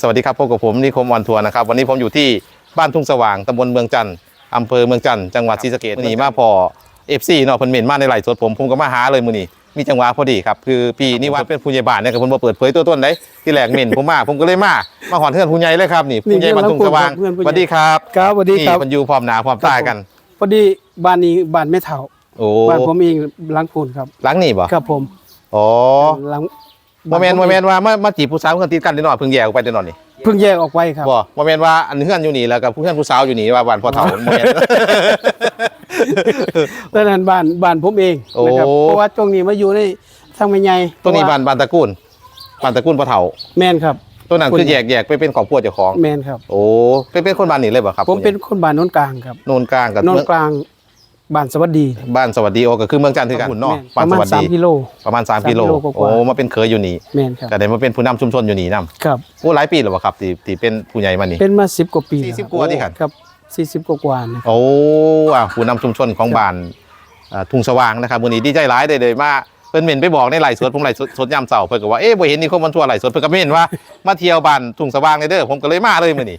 สวัสดีครับพบกับผมนิคมวันทัวร์นะครับวันนี้ผมอยู่ที่บ้านทุ่งสว่างตำบลเมืองจันทร์อำเภอเมืองจันทร์จังหวัดศรีสะเกษมื้อนี้มาพอเอฟซีเนาะเพิ่นเม่นมาในไลฟ์สดผมผมก็มาหาเลยมื้อนี้มีจังหวะพอดีครับคือพี่นิวัฒน์เป็นผู้ใหญ่บ้านเนี่ยก็เพิ่นบ่เปิดเผยตัวตนได้ที่แรกเม่นผมมาผมก็เลยมามาหอนเทือนผู้ใหญ่เลยครับนี่ผู้ใหญ่บ้านทุ่งสว่างเพื่อนผู้สใหญ่วัสดีครับครับสวัสดีนี่ครับมันอยู่พร้อมหน้าพร้อมตากันพอดีบ้านนี้บ้านแม่เฒ่าโอ้บ้านผมเองหลังพูนครับหลังนี่บ่ครับผมอ๋อหลัง บ่แม่นบ่แม่นว่ามามาจีบผู้สาวเพิ่นติดกันนิดหน่อยเพิ่งแยกออกไปนิดหน่อยนี่เพิ่งแยกออกไปครับบ่บ่แม่นว่าอันเฮือนอยู่นี่แล้วกับผู้เฮือนผู้สาวอยู่นี่ว่าบ้านพ่อเฒ่าบ่แม่นตอนนั้นบ้านบ้านผมเองโอ้นะครับเพราะว่าช่วงนี้มาอยู่ในทางแม่ใหญ่ตัวนี้เพระบ้านบ้านตระกูลบ้านตระกูลพ่อเฒ่าแม่นครับตัวนั้นคือแยกแยกไปเป็นครอบครัวเจ้าของแม่นครับ โอ้เป็นเป็นคนบ้านนี้เลยบ่ครับ ผมเป็นคนบ้านโนนกลางครับโนนกลางกับโนนเมืองกลาง บ้านสวัสดี บ้านสวัสดีโอก็คือเมืองจันทร์คือกันแม่เนาะปบ้านระสมาณวัสสามดีกิโลประมาณสาม3กิโลกิโลกว่าๆโอ้มาเป็นเคยอยู่นี่แม่นครับก็ได้มาเป็นผู้นำชุมชนอยู่นี่นํครับโอ้หลายปีแล้วบ่ครับที่ที่เป็นผู้ใหญ่มานี่เป็นมาสิบกว่าปีสี่สิบแล้กว่าที่หันครับสี่สิบกว่าๆนะครับโอ้อะผู้นำชุมชนของบ้านอ่าทุ่งสว่างนะครับมื้อนี้ดีใจหลายได้เลยมาเพิ่นเม่นไปบอกในไลฟ์สดผมไลฟ์สดสดยามเช้าเพิ่นก็ว่าเอ๊ะบ่เห็นนี่คนมันทั่วไลฟ์สดเพิ่นก็เม่นว่ามาเที่ยวบ้านทุ่งสว่างเลยเด้อผมก็เลยมาเลยมื้อนี้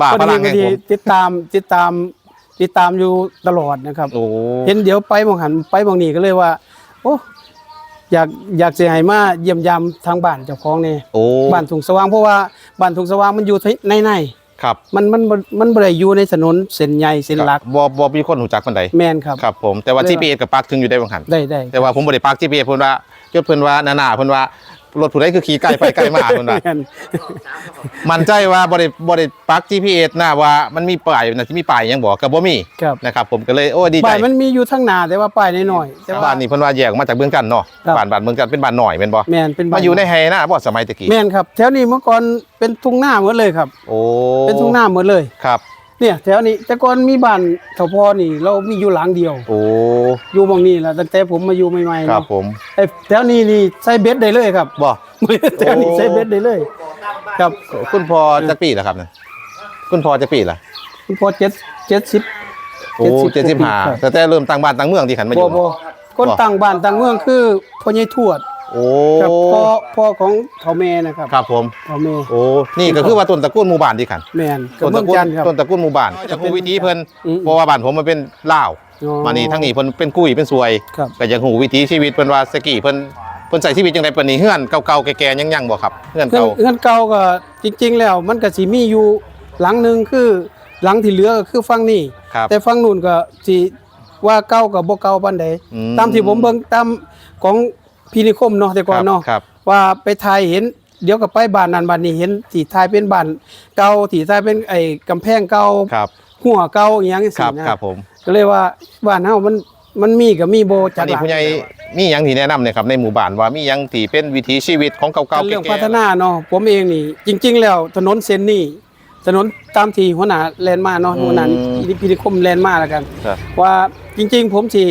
บ้าพอพดีลังพแห่องดีผมติดตามติดตาม ติดตามอยู่ตลอดนะครับ โอ้เห็นเดี๋ยวไปบางหันไปบางนี่ก็เลยว่า โอ้อยากอยากจะให้มาเยี่ยมยามทางบ้านเจ้าของนี่โอ้บ้านถุงสว่างเพราะว่าบ้านถุงสว่างมันอยู่ในในครับมันมันมันมันบ่ได้อยู่ในถนนเส้นใหญ่เส้นหลักบ่บ่มีคนรู้จักปานใดแม่นครับครับผมแต่ว่าเลยว่า GPS กับปักถึงอยู่ได้บางหันได้ได้แต่ว่าผมบ่ได้ปัก GPS เพิ่นว่าจดเพิ่นว่าหน้าๆเพิ่นว่า รถผู้ใดคือขี่ไกลไปไกลมาเพิ่นว่าแม่นมั่นใจว่าบ่ได้บ่ได้ปัก GPS นะว่ามันมีป้ายน่าสิมีป้ายหยังบ่ก็บ่มีครับนะครับ ผมก็เลยโอ้ดีใจบ้านมันมีอยู่ทางหน้าแต่ว่าป้ายน้อยๆแต่ว่าบ้านนี้เพิ่นว่าแยกออกมาจากเมืองจันทน์เนาะครับบ้านบ้านเมืองจันทน์เป็นบ้านหน่อยแม่นบ่แม่นเป็นบ้มาอยู่ในไฮนะบ่สมัยตะกี้แม่นครับแถวนี้เมื่อก่อนเป็นทุ่งนาหมดเลยครับ โอ้เป็นทุ่งนาหมดเลยครับ เนี่ยแถวนี้แต่ก่อนมีบ้านเถาพอนี่ เรามีอยู่หลังเดียว โอ้อยู่บางนี้แหละตั้งแต่ผมมาอยู่ใหม่ๆครับเนาะผมไอ้แถวนี้นี่ใส่เบ็ดได้เลยครับ บ่แถวนี้ใส่เบ็ดได้เลย ครับคุณพ่อจักปีแล้วครับเนี่ยคุณพ่อจักปีละคุณพ่อเจ็ดเจ็ดสิบโอ้เจ็ดสิบห้าครับแต่แต่เริ่มตั้งบ้านตั้งเมืองที่ขันมาอบ่ยู่บ่คนต่างบ้านต่างเมืองคือพ่อใหญ่ทวด โอ้กับพ่อพ่อของเฒ่าแม่นะครับครับผมเฒ่าแม่โอ้นี่ก็คือว่าต้นตระกูลหมู่บ้านที่ขันแม่นกับต้นตเมืระกูลองจันทร์ครับต้นตระกูลหมู่บ้านจากหูวิธีเพิ่นอืมเพราะว่าบ้านผมมันเป็นลาวอ๋อมานี่ทั้งนี้เพิ่นเป็นกุ้ยเป็นสวยครับก็อยากหูวิถีชีวิตเพิ่นว่าสกี้เพิ่นเพิ่นใส่ชีวิตจังไดเพิ่นนี่เฮือนเก่าๆแก่ๆยังๆบ่ครับเฮือนเฮือนเก่าเฮือนเก่าก็จริง ๆ แล้วมันก็สิมีอยู่หลังหนึงคือหลังที่เหลือก็คือฝั่งนี้ครับแต่ฝั่งนู้นก็สิว่าเก่ากับบ่เก่าปานใดอืมตามที่ผมเบิ่งตามของ พี่นิคมเนาะแต่ก่อนเนาะครับว่าไปถ่ายเห็นเดี๋ยวก็ไปบ้านนั้นบ้านนี้เห็นที่ถ่ายเป็นบ้านเก่าที่ถ่ายเป็นไอ้กำแพงเก่าครับหัวเก่าอหย่างคสิรับนะครับผมก็เลยว่าบ้านเฮามันมันมีก็มีบ่จัอักนนี้หลังผู้ใหญ่มีหยังที่แนะนำเนี่ยครับในหมู่บ้านว่ามีหยังที่เป็นวิถีชีวิตของเก่าๆเรื่องแก่ๆพัฒนาเนาะผมเองนี่ จริง ๆ แล้วถนนเส้นนี้ถนนตามที่หัวหน้าแลนมาเนาะหัวหน้าพี่นิคมแลนมาแล้วกันครับว่าจริง ๆ ผมสิ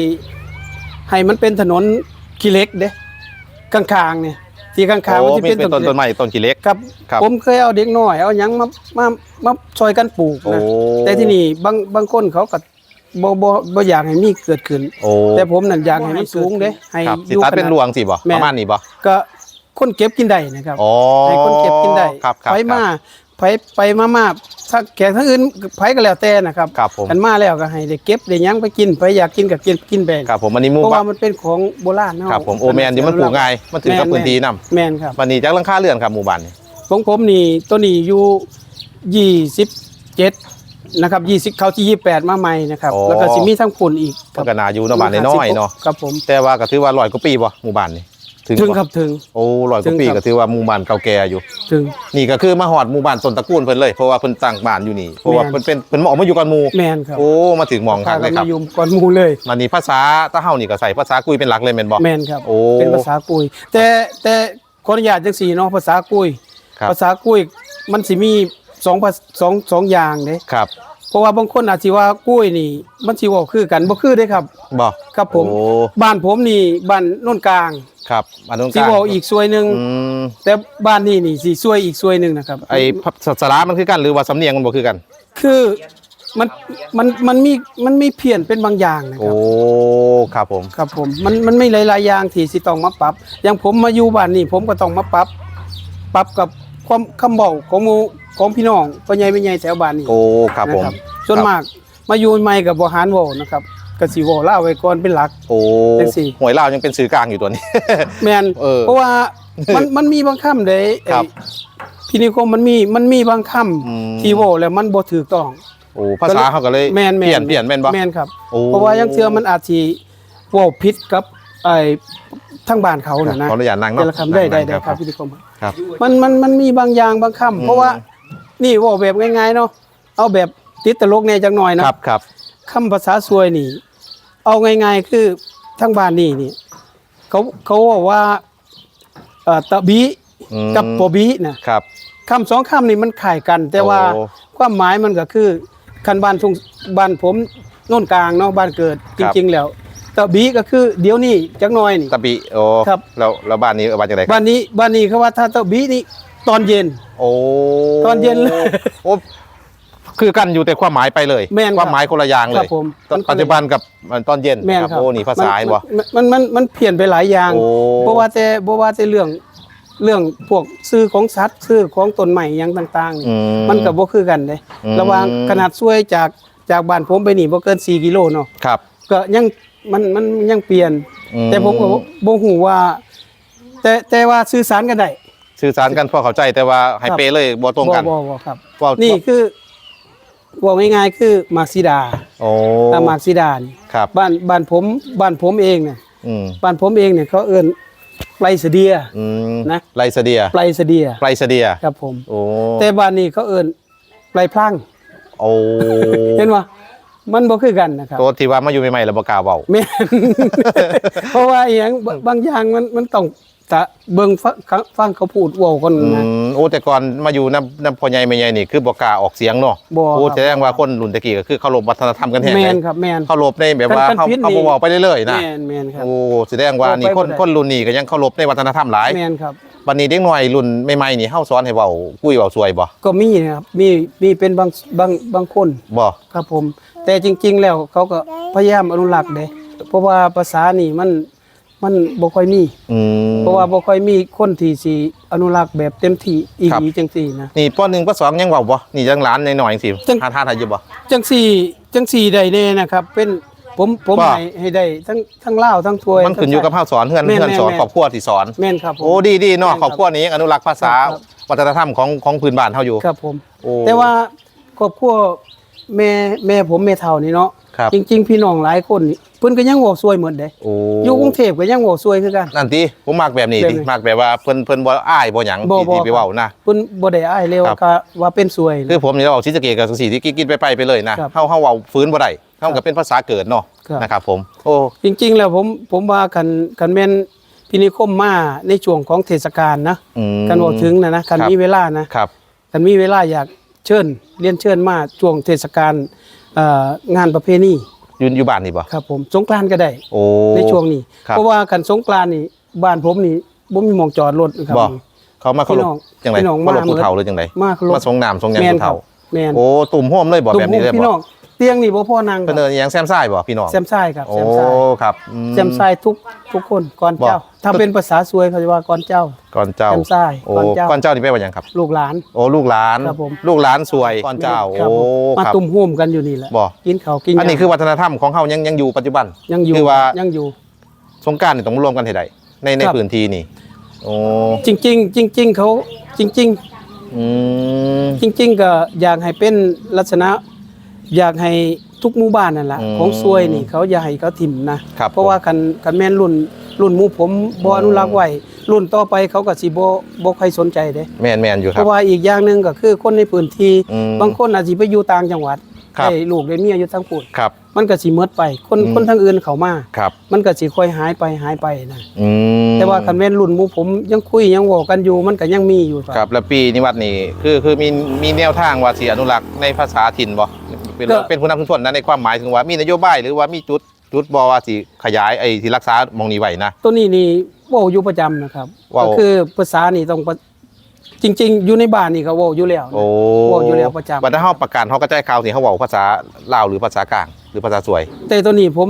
ให้มันเป็นถนนขี้เหล็กเด้ ข้างๆเนี่ยที่ข้างๆมันโอ้สิมีเป็นเป็นต้นขี้เหต้ล็นกไม้ต้นกี่เล็ก ครับ ครับผมเคยเอาเด็กน้อยเอาหยังมามามาช่วยกันปลูกโอ้นะแต่ที่นี่บางบางคนเขาก็บ่บ่บ่อยากให้มีเกิดขึ้น โอ้แต่ผมนั่นอยากให้มันสูงเด้ให้ครับอสิยู่ตัดเป็นขลนาดวงสิบ่แม่นประมาณนี้บ่ก็คนเก็บกินได้นะครับ อ๋อให้คนเก็บกินได้ครับครับไปมา ไปไปมามาถ้าแขกทั้งอื่นไผก็แล้วแต่นะครับครับผมกันมาแล้วก็ให้ได้เก็บได้หยังไปกินไปอยากกินก็กินกินแบ่งครับผมอันนี้หมู่เพราะบ้าว่านมันเป็นของโบราณเนาะครับผมโอแมนที่มันปลูกง่ายมันถึงกับพื้นที่นํแม่นครับวันนี้จากหลังคาเรือนครับหมู่บ้านนี่ของผมนี่ตัวนี้อยู่27นะครับ20เข้าที่28มาใหม่นะครับแล้วก็สิมีทั้งฝุ่นอีกมันก็น่าอยู่เนาะบ้านน้อยๆเนาะครับผม แต่ว่าก็ถือว่าร้อยกว่าปีบ่หมู่บ้านนี่ ถึงบ่ครับถึง โอ้ร้อยกว่าปีถึงครับ ก็ถือว่าหมู่บ้านเก่าแก่อยู่ ถึง นี่ก็คือมาหอดหมู่บ้านต้นตระกูลเพิ่นเลยเพราะว่าเพิ่นตั้งบ้านอยู่นี่เพราะว่าแม่นเพิ่นเป็นเพิ่นเหมาะมาอยู่กับหมู่แม่นครับโอ้มาถึงหมองพาคักเลกัยนครัมาบอยู่ก่อนหมู่เลย มันนี่ภาษาตะเฮานี่ก็ใส่ภาษากุยเป็นหลักเลยแม่นบ่ แม่นครับ โอ้เป็นภาษากุย แต่แต่ขออนุญาตจังสี่เนาะภาษากุย ครับ ภาษากุยมันสิมีสองภาษสองสองอย่างเด้ครับ เพราะว่าบางคนอาจสิว่ากุยนี่ มันสิเว้าคือกันบ่คือเด้ครับ บ่ครับผม โอ้บ้านผมนี่บ้านโน่นกลางครับอันนู้นสิกลางเว้าอีกซวยหนึงอืมแต่บ้านนี้นี่สิซวยอีกซวยหนึงนะครับ ไอ้ภาษามันคือกันหรือว่าสำเนียงมันบ่คือกัน คือมันมันมันมีมันมีเพี้ยนเป็นบางอย่างนะคโอ้รับครับผม ครับผมมันมันไม่หลายๆอย่างที่สิต้องมาปรับอย่างผมมาอยู่บ้านนี่ผมก็ต้องมาปรับ ปรับกับคความคำบอกของหมู่ ของพี่น้องพ่อใหญ่แม่ใหญ่แถวบ้านนี่โอ้ครับผม นะส่วนมาก มาอยู่ใหม่กับบ่หารเว้านะครับก็สิเว้าลาวไว้ก่อนเป็นหลัก โอ้จังสิ หวยลาวยังเป็นสื่อกลางอยู่ตัวนี้ แม่นเออเพราะว่ามันมันมีบางคำเด้ไอ้ครับพี่นิคมมันมีมันมีบางคำอืม ที่เว้าแล้วมันบ่ถูกต้อง โอ้ภาษาเขาก็เลยแม่นเปแม่ลี่ยนเปลี่ยนแม่นบ่แม่นครับ โอ้ เพราะว่ายังเทื่อมันอาจสิเว้าผิดกับไอ้ทั้งบ้านเขาน่ะนะขออนุญาตนั่งแต่เนาะละคำได้ได้นั่งได้ๆครับพี่นิคมครับ มันมันมันมีบางอย่างบางคำอืมเพราะว่า นี่เว่าแบบง่ายๆเนาะเอาแบบติดตลกแน่จังหน่อยคนะรับครับคำภาษาสวยนี่ เอาง่ายๆคือทั้งบ้านนี่นี่เขาเขาบอกว่าเอ่อตะบีอืมกับปอบีนะครับคำสองคำนี่มันขายกัน แต่ว่าโอ้ความหมายมันก็คือคันบ้านทุ่งบ้านผมโน่นกลางเนาะบ้านเกิดจริงๆแล้วตะบีก็คือเดี๋ยวนี้จักหน่อยนี่ตะบิโอ้ครับแล้วแล้วบ้านนี้บ้านจังไดครับบ้านนี้บ้านนี้เขาว่าถ้าตะบีนี่ ตอนเย็น โอ้ตอนเย็นเลยโอ้คือกันอยู่แต่ความหมายไปเลยแม่นครับความหมายคนละอย่างเลครัยบผมตอนมันคนละปัจจุบันกับตอนเย็นแม่นครับโอ้นี่ภาษามัเห็นบ่มันมันมันเปลี่ยนไปหลายอย่างโอ้เพราะว่าแต่เพราะว่าแต่เรื่องเรื่องพวกซื้อของสัตว์ซื้อของต้นใหม่หยังต่างๆนี่อื มันก็บ่คือกันเด้อืม ระหว่างขนาดช่วยจากจากบ้านผมไปนี่บ่เกิน 4 กิโลเนาะครับก็ยังมันมันยังเปลี่ยน อืมแต่ผมก็บ่บ่ฮู้ว่า แต่แต่ว่าสื่อสารกันได้ สื่อสารกันพอเข้าใจแต่ว่าให้ครับเปเลยบ่ตรงกันบ่บ่บ่ครับว่านี่คือบอกง่ายๆคือมาร์กซิดาโอ้ถ้ามาร์กซิดานี่ครับบ้านบ้านผมบ้านผมเองเนี่ยอืมบ้านผมเองเนี่ยเขาเอิ้นไพรเสเดียอืมนะไลเสเดียไพรเสเดียไลเสเดียครับผมโอ้แต่บ้านนี้เขาเอิ้นไพรพลังโอ้เห็นว่ามันบ่คือกันนะครับตัวที่ว่ามาอยู่ใหม่ๆแล้วบ่กล้าเว้าแม่นเพราะว่าอหย่างบางอย่างมันมันต้อง ตะเบิ่งฟังฟังเขาพูดเว้ากันอืนะ มโอ้แต่ก่อนมาอยู่นำนำพ่อใหญ่แม่ใหญ่นี่คือบ่กล้าออกเสียงเนาะบ่โอ้ครับ แสดงว่าคนรุ่นตะกี้ก็คือเคารพวัฒนธรรมกันแท้แม่นเลยครับแม่นเคารพในแบบว่าคันเขาผิดนี่ เขาบ่เว้าไปเรื่อยๆนะแม่นแม่นครับ โอ้แสดงว่านี่คนเว้าไปบ่ได้ คนรุ่นนี้ก็ยังเคารพในวัฒนธรรมหลายแม่นครับ บัดนี้เด็กน้อยรุ่นใหม่ๆนี่เฮาสอนให้เว้าคุยเว้าสวยบ่ก็มีนะครับมีมีเป็นบางบางบางคนบ่ครับผม แต่จริง ๆ แล้วเขาก็พยายามอนุรักษ์เด้เพราะว่าภาษานี่มัน มันบ่ค่อยมี อืม เพราะว่าบ่ค่อยมีคนที่สิอนุรักษ์แบบเต็มที่อีหลีจังซี่นะ นี่ป .1 ป .2 ยังเว้าบ่นี่ยังหลานน้อยๆจังซี่จังหาทานให้อยู่บ่จังสี่จังสี่ได้แน่นะครับ เป็นผมผมว่า ให้ให้ได้ทั้งทั้งลาวทั้งถวยมันขึ้นอยู่กับเฮาสอนเฮือนแม่นเฮือนสอนแม่นครอบครัวที่สอน แม่นครับผม โอ้ดีดีเนาะแม่นครอบครัวนี้ยังอนุรักษ์ภาษาครับ วัฒนธรรมของของพื้นบ้านเฮาอยู่ ครับผม โอ้แต่ว่าครอบครัว แม่แม่ผมแม่เฒ่านี่เนาะครับ จริง ๆ พี่น้องหลายคนนี่เพิ่นก็ยังเว้าซวยเหมือนเด้โอ้อยู่กรุงเทพก็ยังเว้าซวยคือกัน นั่นติผมมักแบบนี้แบบตินี้มักแบบว่าเพิ่นเพิ่นบ่อ้ายบ่หยังบ่ที่บ่ ที่ไปเว้านะ เพิ่นบ่ได้อ้ายเลยครัว่าบก็ว่าเป็นซวยคือผมนี่เว้าศรีสะเกษกับจังซี่ที่กินๆไปๆไปเลยนะครับเฮาเฮาเว้าฟื้นบ่ได้เฮาก็เป็นภาษาเกิดเนาะครับ นะครับผมโอ้จริง ๆ แล้วผมผมว่าคันคันแม่นพินิคมมาในช่วงของเทศกาลนะอืมคันเว้าถึงนะนะคันครับมีเวลานะครับท่านมีเวลาอยาก เชิญเรียนเชิญมาช่วงเทศกาลเอ่องานประเพณีอยู่อยู่บ้านนี่บ่ครับผมสงกรานต์ก็ได้โอ้ในช่วงนี้ครับเพราะว่ากันสงกรานต์นี่บ้านผมนี่บ่มีหมองจอดรถนะครับบ่เขามาเคารพพี่น้องจังไดพี่น้องมาเคารพมาผู้เฒ่าหรือจังไดมาเคารพมาสงน้ำสงหยังแม่นผู้ครับเฒ่าแม่นโอ้ตุ่มโฮมเลยบ่ตุ่แบบมนี้เลยพี่บ่น้องเตียงนี่บ่พอนั่งคเพิ่นรับเอิ้นอิหยังแซมซ้ายบ่พี่น้องแซมซ้ายครับโอ้แซมซ้ายครับอื แซมซ้ายทุกทุกคนก่อนเจ้าบ่ถ้าเป็นภาษาสวยเขาจะว่าก่อนเจ้า ก่อนเจ้าแซมซ้ายโอ้ก่อนเจ้า ก่อนเจ้านี่แปลว่าหยังครับ ลูกหลาน โอ้ลูกหลาน ครับผม ลูกหลานสวยก่อนเจ้าครับโอ้ผมมาครับ ตุ่มห่วมกันอยู่นี่แหละบ่ กินข้าวกินอันนี้คือวัฒนธรรมของเฮายังยังอยู่ปัจจุบัน ยังอยู่คือว่า ยังอยู่ สงกรารนี่ต้องรวมกันให้ได้ในในครับ พื้นที่นี่โอ้จริง ๆ จริง ๆ เขาจริงๆอืมจริง ๆ ก็อยากให้เป็นลักษณะ อยากให้ทุกหมู่บ้านนั่นแหละอืมของซวยนี่เขาอย่าให้เขาถิ่มนะครับเพราะว่าคันคันแม่นรุ่นรุ่นหมู่ผมบ่อนุรักษ์ไว้รุ่นต่อไปเขาก็สิบ่บ่ค่อยสนใจเด้ แม่นแม่นอยู่คเพรับ ราะว่าอีกอย่างหนึงก็คือคนในพื้นที่อืมบางคนอาจสิไปอยู่ต่างจังหวัดครับ ได้ลูกได้เมียอยู่ทางพูดครับ มันก็สิหมดไป คนอืม คนทางอื่นเข้ามา ครับ มันก็สิค่อยหายไปหายไปนะ อืมแต่ว่าคันแม่นรุ่นหมู่ผมยังคุยยังเว้ากันอยู่มันก็ยังมีอยู่ครับ แล้วปีนิวัฒน์นี่คือคือมีมีแนวทางว่าสิอนุรักษ์ในภาษาถิ่นบ่เป็นก็ เป็นผู้นำชุมชนนะในความหมายถึงว่ามีนโยบายหรือว่ามีจุดจุดบ่ว่าสิขยายไอ้ที่รักษามองนี้ไว้นะ ตัวนี้นี่เว้าอยู่ประจำนะครับเว้า ก็คือภาษานี่ต้องประจริง ๆ อยู่ในบ้านนี่ก็เว้าอยู่แล้วนะ โอ้เว้าอยู่แล้วประจำ บัดถ้าเฮาประกาศเฮาก็แจ้งข่าวสิเฮาเว้าภาษาลาวหรือภาษากลาง หรือภาษาสวย แต่ตัวนี้ผม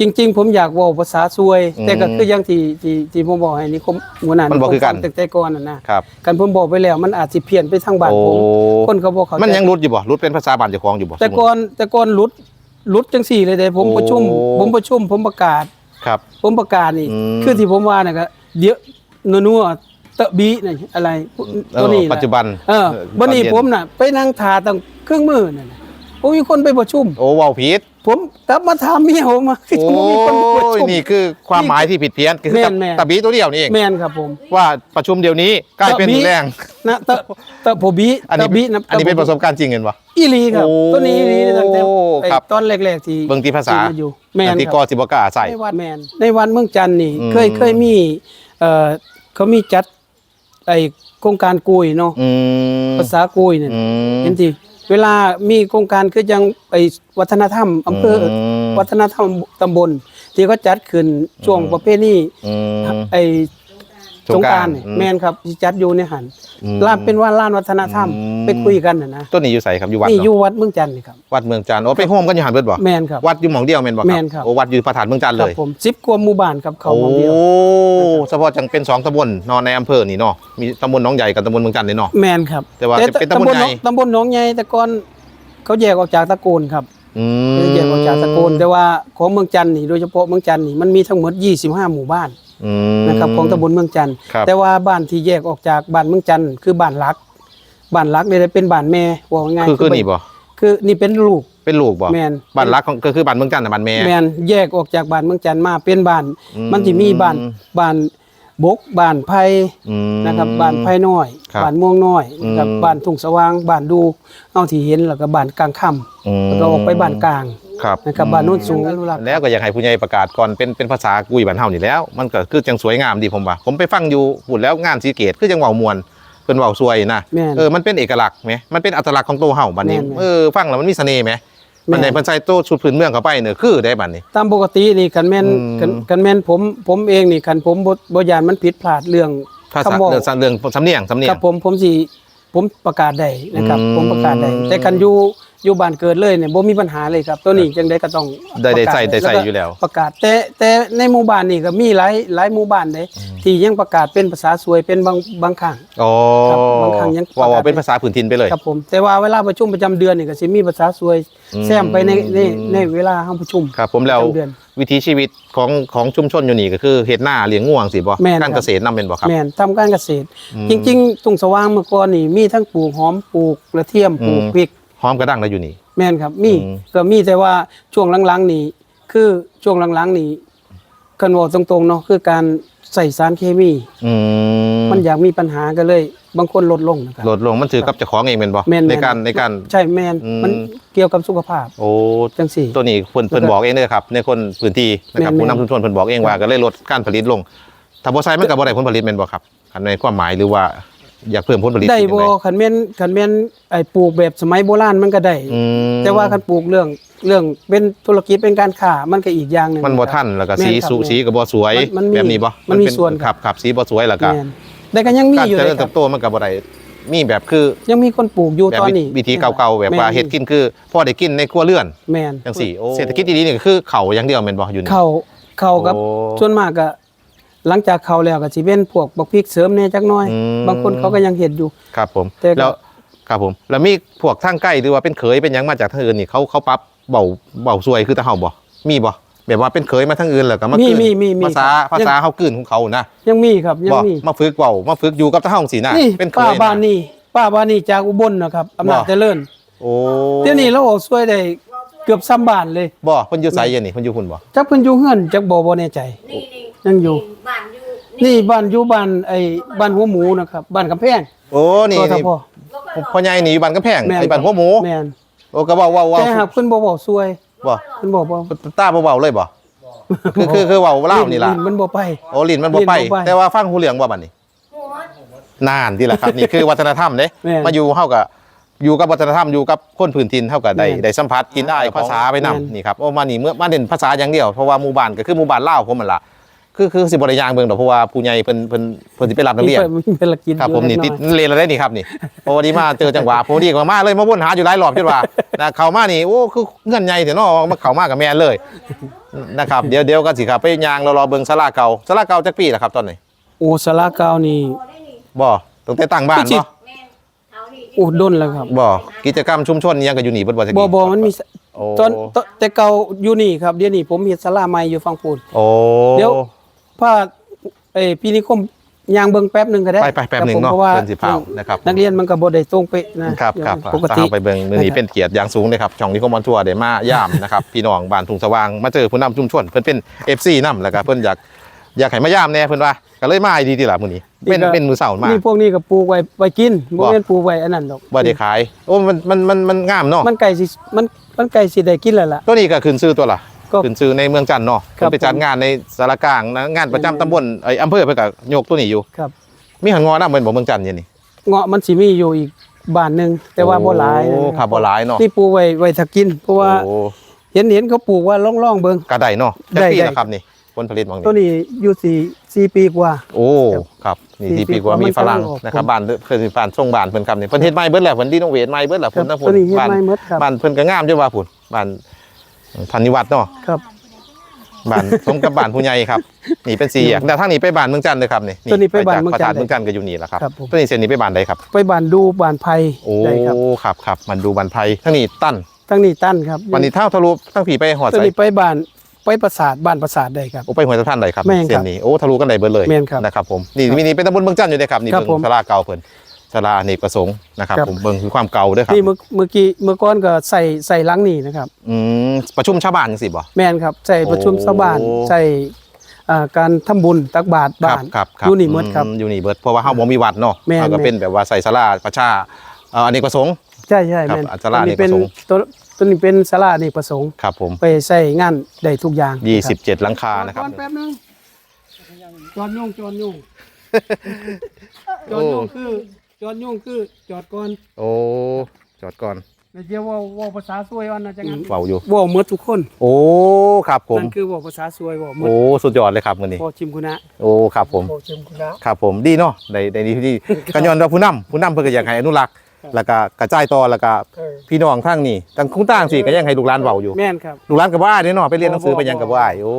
จริง ๆ ผมอยากเว้าภาษาซวย อืมแต่ก็คืออย่างที่ที่ที่ผมบอกให้นี่ผมหัวหน้ามันบ่คือกันผมฟังแต่แต่ก่อนน่ะนะครับกันผมบอกไปแล้วมันอาจสิเพี้ยนไปทางบ้านโอ้ผมคนเขาบ่เข้าใจมันยังรุดอยู่บ่รุดเป็นภาษาบ้านเจ้าของอยู่บ่ แต่ก่อนแต่ก่อนหลุดหลุดจังสี่เลยแต่ผมโอ้ ประชุม ผมประชุมผมประกาศ ครับ ผมประกาศนี่อืม คือที่ผมว่าน่ะก็เดี๋ยวนัวๆตะบีนี่อะไรตัวนี้เออน่ะ ปัจจุบันเออเออบัดนี้ตอนเย็นผมน่ะ ไปนั่งทาตั้งเครื่องมือนั่นน่ะผมมีคนไปประชุม โอ้เว้าผิด ผมกลับมาถามเมียผมมาคือโอ้ผมมีคนไปประยชุมนี่คือความหมายที่ผิดเพี้ยนคือแม่นตะแม่นตะบีตัวเดียวนี่เองแม่นครับผม ว่าประชุมเดี๋ยวนี้กลายเป็นตะบีแรงนะตะตะโพบีอันนี้ตะบีนะอันนี้เป็นประสบการณ์จริงเห็นปะอีหลีครับโอ้ตัวนี้อีหลีตั้งแต่ไอ้ครับตอนแรกๆที่เบิ่งที่ภาษาที่มอยู่แม่นที่คกอรับสิบกล้าใส่ในวัดแมนในวันเมืองจันทน์นี่อืมเคยเคยมีเอ่อเขามีจัดไอโครงการกุยเนาะอืมภาษากุยเนี่ยอืมเห็นที เวลามีโครงการคือยังไอวัฒนธรรมอำเภออมวัฒนธรรมตำบล ที่เขาจัดขึ้นช่วงประเพณีอืมไอ สงกรารสงกรานต์อืม แมนครับที่จัดอยู่ในหันอืมลานเป็นว่าลานวัฒนธรรมอืม ไปคุยกันนะนะต้นนี้อยู่ใส่ครับอยู่วัดนี่อยู่เนาะวัดเมืองจันทน์นี่ครับ วัดเมืองจันทร์โอ้ไปโฮมกันอยู่หันเบิดบ่แมนครับ วัดอยู่หม่องเดียวแม่นบ่แม่นครับ โอ้วัดอยู่พระธาตุเมืองจันทร์ครัเลบยผมสิบกว่าหมู่บ้านครับเขาโอ้หมองเดียวเฉพาะจังเป็นสองตำบลเนอนในอำเภอนี่เนาะมีตำบลหนองใหญ่กับตำบลเมืองจันทร์นี่เนาะ แมนครับแต่ว่าเป็นตำบลใหญ่ตำบลหนองใหญ่แต่ก่อนเขาแยกออกจากตะโกนครับอืเขาแยกออกจากตะโกนแต่ว่าของเมืองจันทน์นี่โดยเฉพาะเมืองจันทน์นี่มันมีทั้งหมด 25 หมู่บ้าน อืม นะครับของตำบลเมืองจันทน์ครับ แต่ว่าบ้านที่แยกออกจากบ้านเมืองจันทน์คือบ้านรักบ้านรักเนี่ยเป็นบ้านแม่ว่าง่ายๆคือคือนี่บ่คือนี่เป็นลูก เป็นลูกบ่แม่น บ้านรักของก็คือบ้านเมืองจันทร์น่ะบ้านแม่ แมนแยกออกจากบ้านเมืองจันทน์มาเป็นบ้าน อืม มันจะมีบ้านบ้าน บกบ้านไผ่อืม นะครับบ้านไผ่น้อยครับบ้านม่วงน้อยนะครับอืม บ้านทุ่งสว่างบ้านดูเอาที่เห็นแล้วก็บ้านกลางค่ำอืมแล้วก็ออกไปบ้านกลางครับนะครับบ้านโน้นสูงอนุรักษ์แล้วก็อยากให้ผู้ใหญ่ประกาศก่อนเป็นเป็นภาษากุยบ้านเฮานี่แล้ว มันก็คือจังสวยงามดีผมว่า ผมไปฟังอยู่พูดแล้วงานสีเกตคือจังเว้ามวนเพิ่นเว้าสวยนะแม่น เออมันเป็นเอกลักษณ์ไหมมันเป็นอัตลักษณ์ของตัวเฮาบัดนี้แม่นๆ เออฟังแล้วมันมีเสน่ห์ไหมแม่นมันในเพิ่นใส่โตชุดพื้นเมืองเข้าไปเนี่ยคือได้บัดนี้ ตามปกตินี่คันแม่นอืมคันคันแม่นผมผมเองนี่คันผมบ่บ่ยานมันผิดพลาดเรื่องภาษาคำเว้าเรื่องเรื่องสำเนียงสำเนียคงรับผมผมสิผมประกาศได้นะครับอืมผมประกาศได้แต่คันอยู่ อยู่บ้านเกิดเลยเนี่ยบ่มีปัญหาเลยครับ ตัวนี้จังไดก็ต้องได้ได้ประกาศใส่ได้ใส่ก็อยู่แล้ว ประกาศแต่แต่ในหมู่บ้านนี่ก็มีหลายหลายหมู่บ้านเด้ที่ยังประกาศเป็นภาษาสวยเป็นบางบางครั้งอ๋อครับบางครั้งยังว่าประกาศว่าเป็นภาษาพื้นถิ่นไปเลยครับผมแต่ว่าเวลาประชุมประจำเดือนนี่ก็สิมีภาษาสวยอืมแซมไปในในในเวลาห้องประชุมครับ ผมแล้วประจำเดือนวิถีชีวิตของของชุมชนอยู่นี่ก็คือเฮ็ดหน้าเลี้ยงง่วงสิบ่แม่นการครับเกษตรนํเป็นบ่ครับแม่นทำการเกษตรอืมจริง ๆตุงสว่างเมื่อก่อนนี่มีทั้งปลูกหอมปลูกกระเทียมปลูกอืมพริก หอมกระดังแล้วอยู่นี่ แม่นครับ มีอืม ก็มีแต่ว่าช่วงหลังๆนี่คือช่วงหลังๆนี่กันบอกตรงๆเนาะคือการใส่สารเคมี อืมมันอยากมีปัญหาก็เลย บางคนลดลงนะครับ ลดลงมันถือกับเจ้าของเองเป็นบ่แม่นในแม่การในการ ใช่แม่นอืม มันเกี่ยวกับสุขภาพโอ้จังสี่ ตัวนี้เพิ่นเพิ่นบอกเองเด้อครับ ในคนพื้นที่นะครับแม่นผู้นำชุมชนเพิ่นบอกเองว่าก็เลยลดการผลิตลงถ้าบ่ใส่มันก็บ่ได้ผลผลิตแม่นบ่ครับอันในความหมายหรือว่า อยากเพิ่มผลผลิตได้เป็นบ่จังคันแม่นคันแม่นไอ้ปลูกแบบสมัยโบราณมันก็ได้อืมแต่ว่าคันปลูกเรื่องเรื่องเป็นธุรกิจเป็นการค้ามันก็อีกอย่างหนึงมันบ่ครับทันแล้วก็แม่นสีครับสูแม่นสีก็บ่สวยมันมันมีแบบนี้บ่มันมีเป็ส่วนครับครับครับสีบ่สวยแล้วก็แม่นแต่ก็ยังมีการอยู่เจเลริยญครัเติบบโตมันก็บ่ได้มีแบบคือยังมีคนปลูกอยู่แบบตอนนี้วิธีเก่าๆแบบว่าม่นเฮ็ดกินคือพอได้กินในครัวเรือนแม่นจังซี่เศรษฐกิจดีๆนี่ก็คือข้าวอย่างเดียวแม่นบ่อยู่นี่เข้าเข้ากับโอ้ส่วนมากก็ หลังจากเข้าแล้วก็สิเป็นพวกบักพริกเสริมแหน่จักหน่อย อืม บางคนเขาก็ยังเฮ็ดอยู่ ครับผมแต่ก็ แล้วครับผม แล้วมีพวกทางใกล้หรือว่าเป็นเขยเป็นหยังมาจากทางอื่นนี่เขาเขาปรับเบาเบาซวยคือตะเฮาบ่มีบ่แบบว่าเป็นเขยมาทางอื่นแล้วก็มามีกลืนมีมีมีภาษาครับ ภาษาเฮากลืนของเขานะยังมีครับยังบ่มีมาฝึกเบามาฝึกอยู่กับตะเฮาสินะนี่เป็นเขป้ายบ้านนะนี่ป้าบ้านนี่จากอุบลนะครับอำนาจบ่เจริญโอ้เดี๋ยวนี้เราออกช่วยได้เกือบซ้ำบ้านเลยบ่เพิ่นอยู่ไสอยู่นี่เพิ่นอยู่พุ่นบ่จักเพิ่นอยู่เฮือนจักบ่บ่แน่ใจ นี่นี่ ยังอยู่ บ้านอยู่นี่บ้านอยู่บ้านไอ้บ้านหัวหมูนะครับบ้านกำแพงโอ้นี่ตัวทนี่พ่อพ่อใหญ่นี่อยู่บ้านกำแพงแม่นไอ้บ้านหัวหมูแม่นโอ้ก็เว้าเว้าเว้าแต่หากเพิ่นบ่บอกช่วยบ่เพิ่นบอกว่าตาบ่เว้าเลยบ่คือคือคือเว้าเล่าวนี่ล่ะมันบ่ไป โอ้ลิ้นมันบ่ไป ลิ้นบ่ไป แต่ว่าฟังหูเหลืองบ่บัดนี้ หัวนานที่แหละครับ นี่คือวัฒนธรรมเด้แม่นมาอยู่เฮากับอยู่กับวัฒนธรรมอยู่กับคนพื้นถิ่นเฮากับได้แม่นได้สัมผัสกินได้ภาษาไปนํแม่น นี่ครับโอ้มานี่เมื่อมาเด่นภาษาอย่างเดียวเพราะว่าหมู่บ้านก็คือหมู่บ้านลาวผมมันล่ะ คือคือสิบ่ได้ย่างเบิ่งดอกเพราะว่าผู้ใหญ่เพิ่นเพิ่นเพิ่นสิไปรับนักเรียนมีภารกิจครับอยู่ผมนี่เล็ติกดเลนแล้วได้นี่ครับนี่พอดีมาเจอจังหวะพอดีก็มาเลยมาวนหาอยู่หลายรอบจนว่านะเข้ามานี่โอ้คือเงื่อนใหญ่เถอะเนาะมาเข้ามากับแม่นเลยนะครับเดี๋ยวเดี๋ยวก็สิครับไปยางเรารอเบิ่งศาลาเก่าศาลาเก่าจักปีแล้วครับตอนนี้โอ้สาราเก่านี่บ่ตั้งแต่ตั้งบ้านก็สิบ่โอ้ดนแล้วครับบ่กิจกรรมชุมชนอิหยังก็อยู่นี่เบิดบ่จักบ่บ่มันมีโอ้ตอนตอนแต่เก่าอยู่นี่ครับเดี๋ยวนี้ผมเฮ็ดศาลาใหม่อยู่ฝั่งพูนโอ้เดี๋ยว พาเอ้ยพี่นิคมยางเบิ่งแป๊บหนึงก็ได้ไปไปแป๊บหนึงครับผมเนาะเพราะว่าเพิ่นสิเผานะครับนักเรียนมันก็บ่ได้ตรงเป๊ะนะครับครับปกถ้าติเอาไปเบิ่งมื้อนี้นะครับเป็นเกียรติอย่างสูงเลยครับช่องนี้ก็มอนทัวร์ได้มาย่ามนะครับพี่น้องบ้านทุ่งสว่างมาเจอผู้นำชุมชนเพิ่นเป็น FC นํแล้วก็เพิ่นอยากอยากให้มาย่ามแน่เพิ่นว่าก็เลยมาดีๆล่ะมื้อนี้เป็นเป็นมื้อเช้ามานี่พวกนี้ก็ปลูกไว้ไว้กินบ่บ่แม่นปลูกไว้อันนั้นดอกบ่ได้ขายโอ้มันมันมันมันงามเนาะมันไก่สิมันมันไก่สิได้กินแล้วล่ะตัวนี้ก็ขึ้นชื่อตัวล่ะ ก็ ขึ้นชื่อในเมืองจันทน์เนาะครับเพิ่นไปจัดงานในสารกลางนะงานประจำตำบลไอ้อำเภอเพิ่นก็ยกตัวนี้อยู่ ครับ มีหันงอนํเหมือนบ่เมืองจันทน์เนี่ยนี่เงาะมันสิมีอยู่อีกบ้านหนึงแต่ว่าบ่หลายโอ้ครับบ่หลายเนาะนี่ปลูกไว้ไว้ถ้ากิน เพราะว่าโอ้เห็นเห็นเขาปลูกว่าล่องๆเบิ่งก็ได้เนาะจักได้ปีได้แล้วครับนี่ผลผลิตบางตัวนี้นี้อยู่สี่สี่ปีกว่า โอ้ครับนี่สี่ที่ปีปีกว่ามันมีฝรั่งกำลังออก นะครับบ้านเพิ่นสิบ้านส่งบ้านเพิ่นครับนี่เพิ่นเฮ็ดใหม่เบิดแล้วเพิ่นรีโนเวทใหม่เบิดแล้วครัพุ่บนนะตัพุ่วนนี้เฮ็ดบ้าน ไม้หมดครับ บ้านเพิ่นก็งามจังว่าพุ่นบ้าน พันนิวัฒน์เนาะครับ บ้านสมกับบ้านผู้ใหญ่ครับนี่เป็นสี่แยกแต่ทางนี้ไปบ้านเมืองจันทน์เลยครับนี่ตัวนี้ไปบ้านเมืองจันทน์พระธตุเมืองจันทน์ก็อยู่นี่แหละครับครับผม ตัวนี้เส้นนี้ไปบ้านใดครับ ไปบ้านดูบ้านไผ่โอ้ได้ครับครับครับมันดูบ้านไผ่ทางนี้ตั้นทั้งนี้ตั้นครับวันนี้เท่าทะลุทั้งผีไปหอดตัวใส่นี้ไปบ้านไปปราสาทบ้านปราสาทได้ครับ โอ้ไปหัวสะพานใดครับแม่นครับเส้นนี้โอ้ทะลุกันได้เบิดเลยแม่นครับนะครับผมนี่มีนี่เป็นตำบลเมืองจันทน์อยู่เลยครับนี่ครับเบิ่งผมศาลาเก่าเพิ่น ศาลาอเนกประสงค์นะครับครับ ผมเบิ่งคือความเก่าด้วยครับนี่เมื่อเมื่อกี้เมื่อก่อนก็ใส่ใส่หลังนี่นะครับ อืมประชุมชาวบ้านจังซี่บ่ แม่นครับใส่ประชุมชาวบ้านโอ้ ใส่อ่าการทำบุญตักบาตรบ้านครับครับอยู่นี่หมดครับอือยู่นี่เบิดเพราะว่าเฮาบ่มีวัดเนาะแม่นเฮาก็เป็นแบบว่าใส่ศาลาประชาเอ่ออเนกประสงค์ ใช่ใช่ครับแม่นอัศราตัวนี้นี่เป็นประสงค์ ตัวตัวนี้เป็นสารานี่ประสงค์ ครับผมไปใส่งานได้ทุกอย่าง27หลังคานะครับจอดแป๊บนึงจอดยุ่งจอดยุ่งจอดยุ่งคือ จอดยุ่งคือจอดก่อนโอ้จอดก่อนแล้วเดี๋ยวเว่าเว่าภาษาสวยวันนะจังงั้นเว้าอยู่เว่าหมดทุกคนโอ้ครับผมนั่นคือเว่าภาษาสวยเว่าหมดโอ้สุดยอดเลยครับมื้อนี้เว่าชิมคุณนะโอ้ครับผมเว่าชิมคุณนะครับผมดีเนาะในในนี้ที่กันย้อนว่าผู้นำผู้นำเพิ่นก็อยากให้อนุรักษ์ครับ แล้วก็กระจายต่อแล้วก็เออพี่น้องทางนี้ทางคุ้งต่างสิก็ยังให้ลูกหลานเว้าอยู่ แม่นครับ ลูกหลานก็บ่อายเด้เนาะไปเรียนหนังสือบ่บ่ไปยังก็บ่อายโอ้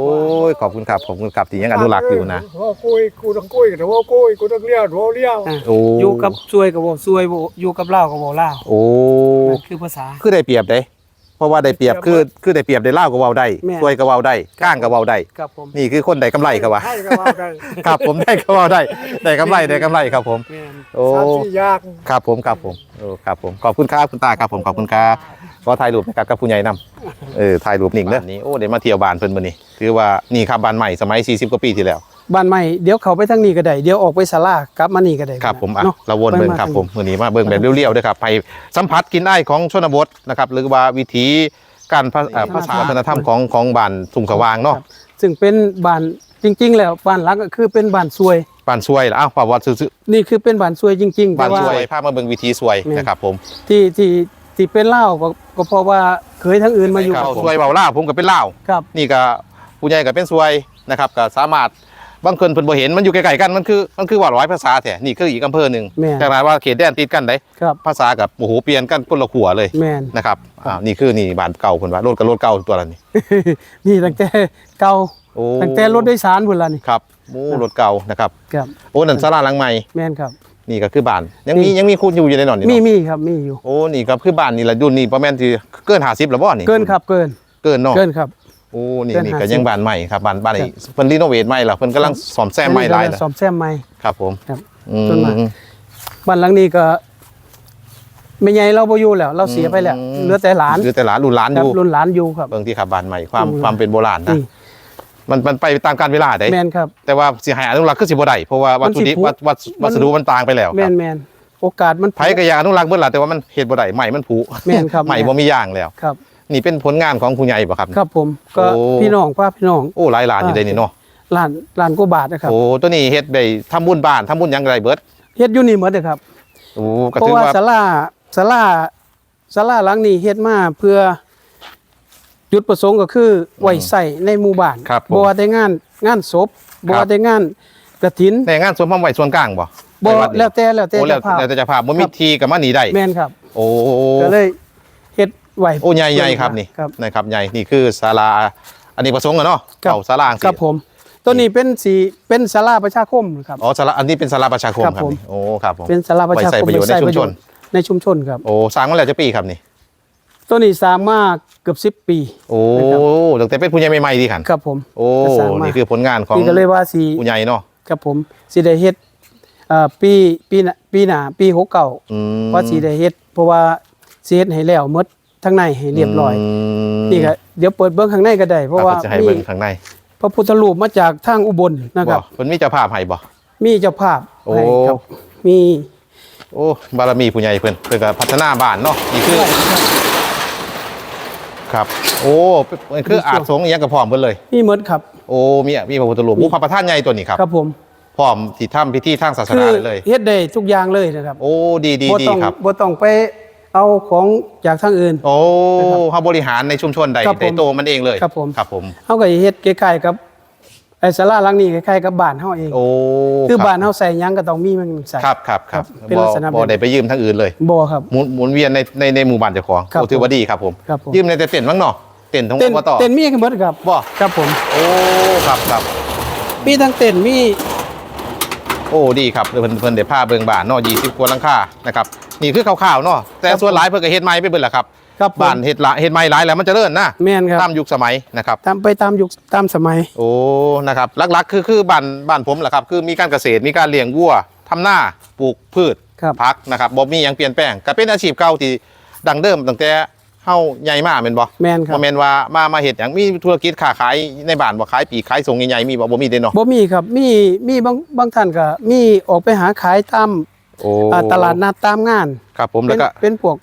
ยขอบคุณครับขอบคุณครับที่ยังอนุรักษ์อยู่นะว่ากุยกูต้องกุยแต่ว่ากุยกูต้องเลี้ยวหัวเลี้ยวอะโอ้อยู่กับสวยกับเว่าสวยบ่อยู่กับเล่าวกับเว่าเล่าวโอ้ นั่นคือภาษาคือได้เปรียบเด้ เพราะว่าได้เปรียบคือคือได้เปรียบได้เล่าวก็เว้าได้แม่ช่วยก็เว้าได้ก้างก็เว้าได้ครับผมนี่คือคนได้กำไรครับว่า ให้ก็ว่าได้ครับผมได้ก็เว้าได้ได้กำไรได้กำไรครับผม แม่นโอ้ สามสี่อยาง ครับผมครับผมโอ้ครับผมขอบคุณครับคุณตาครับผมขอบคุณครับก็ถ่ายรูปนะครับกับผู้ใหญ่นำเออถ่ายรูปนิ่งเด้อนี่โอ้เดี๋ยวมาเที่ยวบ้านเพิ่นมื้อนี้คือว่านี่ครับบ้านใหม่สมัย 40 กว่าปีที่แล้ว บ้านใหม่เดี๋ยวเขาไปทางนี้ก็ได้เดี๋ยวออกไปศาลากลับมานี่ก็ได้ครับผมอะเนาะเราวนเบิ่งครับผมมื้อนี้มาเบิ่งแบบเรียวๆเด้อครับไปสัมผัสกินได้ของชนบทนะครับหรือว่าวิถีการภาเอ่อภาษาวัฒนธรรมของของบ้านทุ่งสว่างเนาะครับซึ่งเป็นบ้านจริง ๆ แล้วบ้านหลักก็คือเป็นบ้านซวยบ้านช่วยล่ะอ้าวประวัติซื่อนี่คือเป็นบ้านซวยจริงๆๆบ้านแต่ว่าช่วยพามาเบิ่งวิถีช่วยแม่นนะครับผมที่ที่ที่เป็นเล่าวก็ก็เพราะว่าเคยทั้งอื่นมาอยู่ครับกับผมช่วยเว้าลาวผมก็เป็นลาวครับนี่ก็ผู้ใหญ่ก็เป็นซวยนะครับก็สามารถ บางคนเพิ่นบ่เห็นมันอยู่ไกลๆกันมันคือมันคือว่าร้อยภาษาแท้นี่คืออีกอำเภอหนึงแม่นแต่หมายว่าเขตแดนติดกันได้ครับภาษากับโอ้โหเปลี่ยนกันคนละขัวเลยแมน นะครับอ่านี่คือนี่บ้านเก่าเพิ่นว่ารถกับรถเก่าตัวละนี่นี่ตั้งแต่เก่าโอ้ตั้งแต่รถโดยสารพุ่นละนี่ครับโอ้รถเก่านะครับครับ โอ้นั่นศาลาหลังใหม่แมนครับ นี่ก็คือบ้านยังมีนี่ ยังมีคุณอยู่อยู่ในนอนนี่มีเนาะมีครับมีอยู่ โอ้นี่ก็คือบ้านนี่ละรุ่นนี่ประมาณที่เกิน50แล้วบ่นี่เกินครับเกินเกินเนาะ เกินครับ โอ้นี่เกินนี่ก็50 ยังบ้านใหม่ครับบ้านบ้านนี่เพิ่นรีโนเวทใหม่แล้วเพิ่นกำลังซ่อมแซมใหม่หลายอันแล้นี้วก็ซ่อมแซมใหม่ ครับผมครับอืม ต้นไม้ บ้านหลังนี้ก็ไม่ใหญ่เราบ่อยู่แล้ว เราเสียไปแล้วอืม เหลือแต่หลานหรือแต่หลานรุ่นหลานอครับยู่รุ่นหลานอยู่ครับ เบิ่งที่ขับบ้านใหม่ความอืม ความเป็นโบราณนะนี่มันมันไปตามกาลเวลาได้ แมนครับ แต่ว่าสิให้อนุรักษ์คือสิบ่ได้เพราะว่าวัตถุดิบมันสิผุ วัตวัตมันวัสดุมันต่างไปแล้วแมครับนแมนโอกาสมัน ไผก็อยากอนุรักษ์เบิดล่ะแต่ว่ามันเฮ็ดบ่ได้ใหม่มันผุแม่นครับ ใหม่บ่มีอย่างแล้ว ครับ นี่เป็นผลงานของผู้ใหญ่บ่ครับ ครับผมก็โอ้ พี่น้องป้าพี่น้องโอ้หลายล้านอยู่ได้นี่เนาะล้านล้านกว่าบาทนะครับโอ้ตัวนี้เฮ็ดได้ทำบุญบ้านทำบุญหยังไรเบิดเฮ็ดอยู่นี่หมดเลยครับ โอ้ก็เพราะถือว่าว่าศาลาศาลาศาลาหลังนี้เฮ็ดมาเพื่อจุดประสงค์ก็คือไว้ใส่ในหมู่บ้านครับผมบ่ว่าแต่งานงานศพบ่ครับว่าแต่งานกฐินในงานสวนพร้อมไว้ส่วนกลางบ่บ่ในวัดนี่แล้วแต่แล้วแต่โอ้แล้วเจ้าภาพ แล้วแต่เจะภาพบ่มีครับ ทีก็มาหนีได้แม่นครับ โอ้ก็เลย เฮ็ดไว้โอ้ใหญ่ๆครับนี่ครับนะครับใหญ่นี่คือศาลาออันนี้ประสงค์อะเนาะครับเก่าศาลาจังครับซี่ผมตัวนี้เป็นสีเป็นศาลาประชาคมครับอ๋อศาลาอันนี้เป็นศาลาประชาคมครับครับผมนี่โอ้ครับผมเป็นศาลาประชาคมไว้ใส่ประโยชน์ในชุมชนในชุมชนครับโอ้สร้างมาแล้วจะปีครับนี่ตัวนี้สร้างมาเกือบสิบ10ปี โอ้นะครับตั้งแต่เป็นผู้ใหญ่ใหม่ๆดีขันครับผมโอ้ก็สร้างมานี่คือผลงานของพี่ก็เลยว่าสีผู้ใหญ่เนาะครับผมสีได้เฮ็ดเอ่อปีปีหน้าปีหน้าปีหกเก่าอืมว่าสีได้เฮ็ดเพราะว่าสีเฮ็ดให้แล้วหมด ทั้งในให้เรียบร้อยมนี่ก็เดี๋ยวเปิดเบื้องข้างในก็ได้ เพราะว่าก็จะให้มีเบิ่งข้างในพระพุทธรูปมาจากทางอุบลนะครับเพิ่นมีเจ้าภาพให้บ่มีเจ้าภาพโอ้ให้ครับมีโอ้บารมีผู้ใหญ่เพิ่นเพิ่นก็พัฒนาบ้านเนาะนี่คือครับ โอ้มันคืออาจสงฆ์อีหยังก็พร้อมเพิ่นเลยมีหมดครับ โอ้มีมีพระพุทธรูปมีพระประธานใหญ่ตัวนี้ครับครับผมพร้อมที่ทำพิธีทางศาสคืนาอได้เลยเฮ็ดได้ทุกอย่างเลยนะครับ โอ้ดีดีบ่ดีต้องครับบ่ต้องไป เอาของจากทางอื่น โอ้เฮาบริหารในชุมชนใดครับผม ในโตมันเองเลยครับผมครับผม เฮาก็เฮ็ดคล้ายๆกับไอ้ศาลาหลังนี้คล้ายๆกับบ้านเฮาเอง โอ้คือรับบ้านเฮาใส่หยังก็ต้องมีมันใส่ ครับครับครับเป็นลักษณะแบบ บ่ได้ไปยืมทางอื่นเลยบ่ครับ หมุนหมุนเวียนในในในหมู่บ้านเจ้าของครับโอ้ถือว่าดีครับผมครับผม ยืมในแต่เต็นท์มั้งเนาะเต็นท์ของเต้นอบตเต้นมีกันหมดครับบ่ครับผม โอ้ครับครับมีทั้งเต้นมี โอ้ดีครับเพิ่นเพิ่นได้ผ้าเบิ่งบ้านเนาะ20กว่าหลังคานะครับ นี่คือคร่าวๆเนาะแต่ส่วนหลายเพิ่นก็เฮ็ดใหม่ไปเบิดแหละครับครับผมบ้านเฮ็ดละเฮ็ดใหม่หลายแล้วมันเจริญนะแม่นครับตามยุคสมัยนะครับตามไปตามยุคตามสมัย โอ้นะครับหลักๆ คือคือบ้านบ้านผมแหละครับ คือมีการเกษตรมีการเลี้ยงวัวทำหน้าปลูกพืชครับพักนะครับบ่มีหยังเปลี่ยนแปลงก็เป็นอาชีพเก่าที่ดังเดิมตั้งแต่เฮาใหญ่มาแม่นบ่แม่นครับบ่แม่นว่ามามาเฮ็ดหยังมีธุรกิจค้าขายในบ้านบ่ขายปลีกขายส่งใหญ่ๆมีบ่บ่มีเด้เนาะบ่มีครับมีมีบางบางท่านก็มีออกไปหาขายตาม โอ้อ่าตลาดนัดตามงานครับผมเป็แล้วนก็เป็นพวก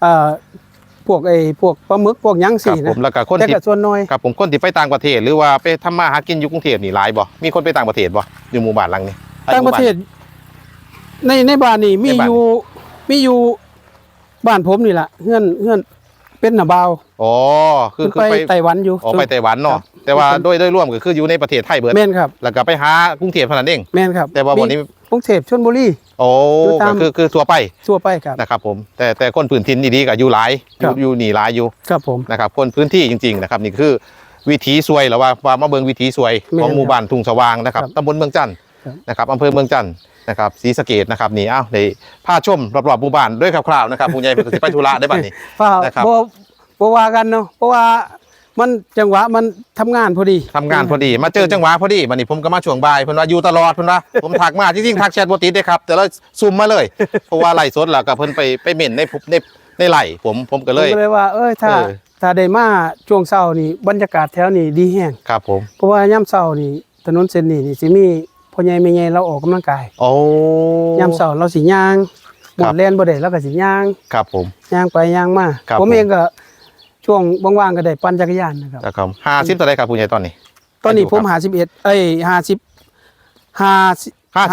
เอ่อพวกไอ้พวกปลาหมึกพวกหยังครัสีบผนะมแล้วก็คนแต่ที่ก็ส่วนน้อยครับผมคนที่ไปต่างประเทศหรือว่าไปทำมาหากินอยู่กรุงเทพนี่หลายบ่มีคนไปต่างประเทศบ่อยู่หมู่บ้านหลังนี้ต่างประเทศ ในในบ้านนี่มีในบ้านอยู่มีอยู่บ้านผมนี่ล่ะเฮือนเฮือนเป็นน่ะบาวอ๋อคือคือไปไปไต้หวันอยู่อ๋อไปไต้หวันเนาะครับแต่ว่าโดยโดยรวมก็คืออยู่ในประเทศไทยเบิดแม่นครับแล้วก็ไปหากรุงเทพเท่านั้นเองแม่นครับแต่ว่าวันนี้มีกรุงเทพชลบุรี โอ้อยู่ตามก็คือคือทั่วไปทั่วไปครับ นะครับผมแต่แต่คนพื้นถิ่นนี่ดีกับอยู่หลายอครัยู่บ อยู่หนีหลายอยู่ครับผม นะครับคนพื้นที่จริง ๆ นะครับ นี่คือวิถีสวยหรือว่าว่ามาเบิงวิถีสวยแม่นของหมู่บ้านทุ่งสว่างนะครับครับตำบลเมืองจันทน์ครับ นะครับอำเภอเมืองจันทน์นะครับศรีสะเกดนะครับนี่อ้าวในพาชมรอบๆหมู่บ้านด้วยคร่าวๆนะครับผู้ใหญ่เพิ่นก็สิไปธุระได้บัดนี้เปล่านะครับ บ่บ่ว่ากันเนาะเพราะว่า มันจังหวะมันทำงานพอดีทำงานพอดีมาเจอจังหวะพอดีบัดนี้ผมก็มาช่วงบ่ายเพิ่นว่าอยู่ตลอดเพิ่นว่า ผมทักมาจริงๆทักแชทบ่ติดเด้ครับแต่เราซุ่มมาเลย เพราะว่าไล่สดแล้วก็เพิ่นไปไปเม่นในในในไล่ผมผมก็เลย ผมก็เลยว่า เอ้ยถ้าเออ ถ้าได้มาช่วงเช้านี่บรรยากาศแถวนี้ดีแฮงครับผมเพราะว่ายามเช้านี่ถนนเส้นนี้นี่สิมีพ่อใหญ่แม่ใหญ่เราออกกำลังกายโอ้ ยามเช้าเราสิย่างหมครัดบ แล่นบ่ได้เราก็สิย่าง ครับผม ย่างไปย่างมาครับผม ผมเองก็ ช่วงว่างๆก็ได้ปั่นจักรยานนะครับนะครับห้าสิบต่อได้ครับผู้ใหญ่ตอนนี้ ตอนนี้ผมอายุครับ51เอ้ย50ห้า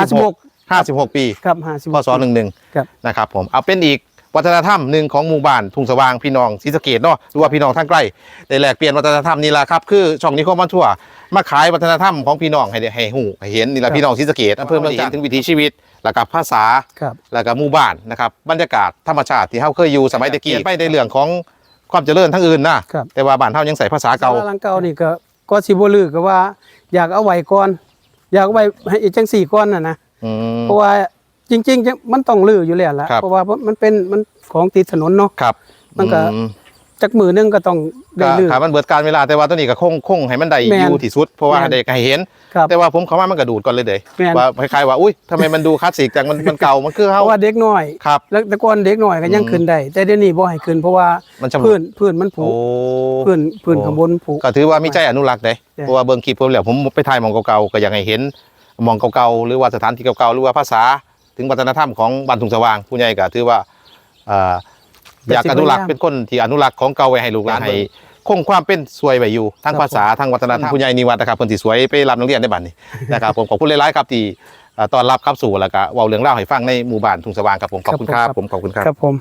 สิบหก56ห้าสิบหกปีครับ56พศหนึ่งหนึ่งครับนะครับผมเอาเป็นอีกวัฒนธรรมหนึ่งของหมู่บ้านทุ่งสว่างพี่น้องศรีสะเกดเนาะหรือว่าพี่น้องทางใกล้ได้แลกเปลี่ยนวัฒนธรรมนี่แหละครับคือช่องนี้ข้อมาทั่ว มาขายวัฒนธรรมของพี่น้องให้ได้ให้หูให้เห็นนี่แหละพี่น้องศรีสะเกดอำเภอเมืองจันทน์ถึงวิถีชีวิตแล้วก็ภาษาครับแล้วก็หมู่บ้านนะครับบรรยากาศธรรมชาติที่เฮาเคยอยู่สมัยตะกี้ไปในเรื่องของ ความเจริญทั้งอื่นนะครับ แต่ว่าบ้านเฮายังใส่ภาษาเก่าศลหลังเก่านี่ก็ก็สิบ่ลือก็ว่า อยากเอาไว้ก่อน อยากเอาไว้ให้อีกจังสี่ก่อนน่ะนะอืม เพราะว่าจริงๆจังมันต้องลืออยู่แล้วล่ะครับ เพราะว่ามันเป็นมันของติดถนนเนาะ ครับมันก็ อื จักมือหนึงก็ต้องได้ก็ลือครับมันเบิดการเวลาแต่ว่าตัวนี้ก็คงคงให้มันได้แม่นอยู่ที่สุด เพราะว่าแม่นให้ได้ให้เห็นครับแต่ว่าผมเขามามันก็ดูดก่อนเลยเด้แม่นว่าคล้ายๆว่าอุ้ยทำไมมันดูคลาสสิกจังมันมันเก่ามันคือเพเฮาราะว่าเด็กน้อยครับแล้วแต่ก่อนเด็กน้อยก็ยังอืมขึ้นได้แต่เดี๋ยวนี้บ่ให้ขึ้นเพราะว่ามันชำรุดพื้นพื้นมันผุโอ้พื้นพื้นโอ้ข้างบนผุก็ถือว่ามีใจอนุรักษ์เด้ใช่เพราะว่าเบิ่งคลิปผมแล้วผมไปถ่ายหมองเก่าๆก็อยากให้เห็นหมองเก่าๆหรือว่าสถานที่เก่าๆหรือว่าภาษา ถึงวัฒนธรรมของบ้านทุ่งสว่างผู้ใหญ่ก็ถือว่าเอ่อ อยากอนุรักษ์เป็นคนที่อนุรักษ์ของเก่าไว้ให้ลูกหลานให้คงความเป็นสวยไว้อยู่ทั้งภาษาทั้งวัฒนธรรมผู้ใหญ่นิวัฒน์นะครับเพิ่นสิสวยไปรับนักเรียนได้บัดนี้นะครับผมขอบคุณหลายๆครับที่เอ่อต้อนรับครับสู่แล้วก็เว้าเรื่องเล่าวให้ฟังในหมู่บ้านทุ่งสว่างครับผมขอบคุณครับผมขอบคุณครับครับผม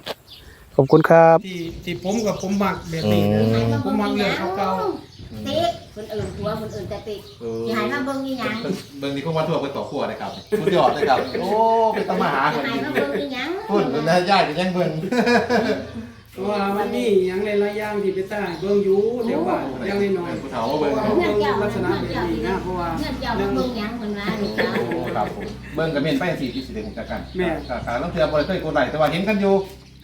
ขอบคุณครับที่ที่ผมกับผมมักแบบนี้นะอืมผมมักเรื่องเก่า ติดคนอื่นกลัวคนอื่นจะติดอย่าให้มาเบิ่งนี่หยังเบิ่งนี่พวกมาทั่วเป็นต่อครัวนะครับสุดยอดเลยครับ โอ้เป็นตำมาหาอย่าให้มาเบิ่งนี่หยังพุ่นเป็นญาติยังเบิ่งเพราะว่ามันมีอย่างหลายๆอย่างที่ไปตายเบิ่งอยู่เดี๋ยวว่าอย่างน้อยผู้เฒ่ามาเบิ่งๆเนาะเงื่อนเจ้าลักษณะแบบนี้นะเพราะว่าเงื่อนเจ้ามันเบิ่งหยังมันว่านี่เจ้า โอ้ครับผมเบิ่งกับเม่นไปสี่ที่สิเด็กจักกันแม่ ขาขาต้องเทือบ่ได้เคยกดไลค์แต่ว่าเห็นกันอยู่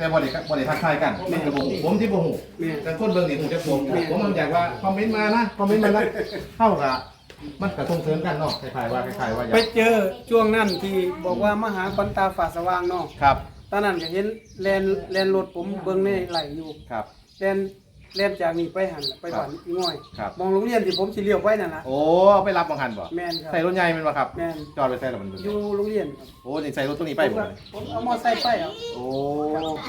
แต่บ่ได้บ่ได้ทักทายกันมันก็บ่ฮู้ผมที่บ่ฮู้แม่แต่คนเบิ่งนี่ฮู้จักผมแม่ผมมันอยากว่าคอมเมนต์มานะคอมเมนต์มานะเท่ากับมันก็ส่งเสริมกันเนาะคล้ายๆว่าคล้ายๆว่าอยาไปกเจอช่วงนั้นที่บอกว่ามาหาควันตาฝาสว่างเนาะครับตอนนั้นก็เห็นแลนแลนรถผมเบิ่งในไหลอยู่ครับ แลน แลนจากนี่ไปหันล่ะไปบ้านอีง่อย ครับ มองโรงเรียนที่ผมสิเลี้ยวไปนั่นน่ะโอ้เอาไปรับบังหันบ่แม่นครับ ใส่รถใหญ่แม่นบ่ครับ แม่น จอดไปใส่แล้วมันอยู่โรงเรียนครับโอ้นี่ใส่รถตัวนี้ไปบ่เนี่ยผมเอามอไซค์ไปเอาโอ้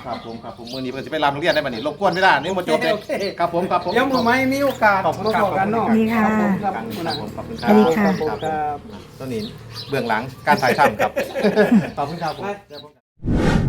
ครับผมครับผมมื้อนี้เพิ่นสิไปรับโรงเรียนได้บัดนี้รบกวนเวลานี่มาจบเลยโอเค ครับผมครับผม เดี๋ยวมื้อไหมมีโอกาสขอบคุณมาครับ บอกกันเนาะดีค่ะครับผมครับครับผมขอบคุณคสรับวัสดีค่ะครับผมครับตัวนี้เบื้องหลังการถ่ายทำครับ ขอบคุณครับผม